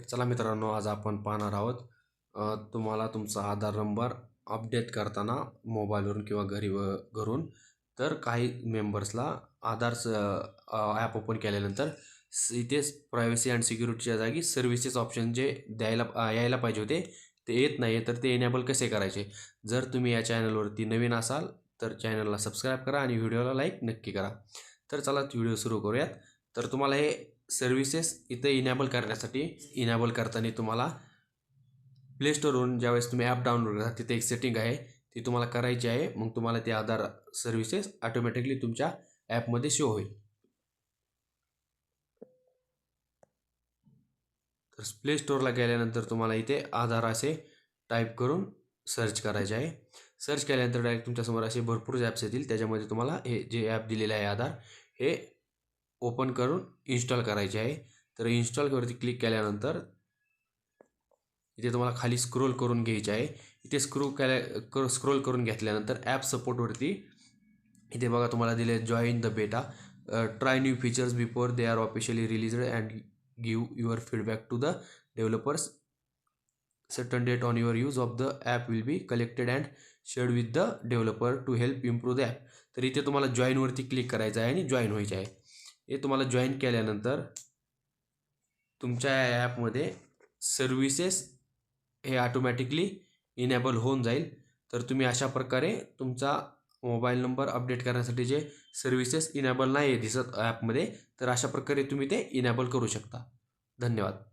तर चला मित्रांनो आज आपण पाहणार आहोत तुम्हाला तुमचा आधार नंबर अपडेट करताना मोबाईलवरून किंवा घरी व घरून. तर काही मेंबर्सला आधार ॲप ओपन केल्यानंतर इथे इथेच प्रायव्हसी अँड सिक्युरिटीच्या जागी सर्व्हिसेस ऑप्शन जे द्यायला यायला पाहिजे होते ते येत नाही तर ते एनेबल कसे करायचे? जर तुम्ही या चॅनलवरती नवीन असाल तर चॅनलला सबस्क्राईब करा आणि व्हिडिओला लाईक नक्की करा. तर चला व्हिडिओ सुरू करूयात. तर तुम्हाला हे सर्व्हिसेस इथे इनॅबल करण्यासाठी इनॅबल करताना तुम्हाला प्ले स्टोरवरून ज्यावेळेस तुम्ही ॲप डाउनलोड करता तिथे एक सेटिंग आहे. ती तुम्हाला करायची आहे. मग तुम्हाला ते आधार सर्व्हिसेस ऑटोमॅटिकली तुमच्या ॲपमध्ये शो होईल. तर प्ले स्टोअरला गेल्यानंतर तुम्हाला इथे आधार असे टाईप करून सर्च करायचे आहे. सर्च केल्यानंतर डायरेक्ट तुमच्यासमोर असे भरपूर ॲप्स येतील. त्याच्यामध्ये तुम्हाला हे जे ॲप दिलेलं आहे आधार हे ओपन करून इन्स्टॉल करायचे आहे. तर इन्स्टॉलवरती क्लिक केल्यानंतर इथे तुम्हाला खाली स्क्रोल करून घ्यायचे आहे. इथे स्क्रो केल्या कर स्क्रोल करून घेतल्यानंतर ॲप सपोर्टवरती इथे बघा तुम्हाला दिले join the beta try new features before they are officially released and give your feedback to the developers certain date on your use of the app will be collected and shared with the developer to help improve the app. तर इथे तुम्हाला जॉईनवरती click करायचं आहे आणि join व्हायचं आहे. हे तुम्हाला जॉईन केल्यानंतर तुमच्या या ॲपमध्ये सर्व्हिसेस हे ऑटोमॅटिकली इनेबल होऊन जाईल. तर तुम्ही अशा प्रकारे तुमचा मोबाईल नंबर अपडेट करण्यासाठी जे सर्व्हिसेस इनेबल नाही आहे दिसत ॲपमध्ये तर अशा प्रकारे तुम्ही ते इनेबल करू शकता. धन्यवाद.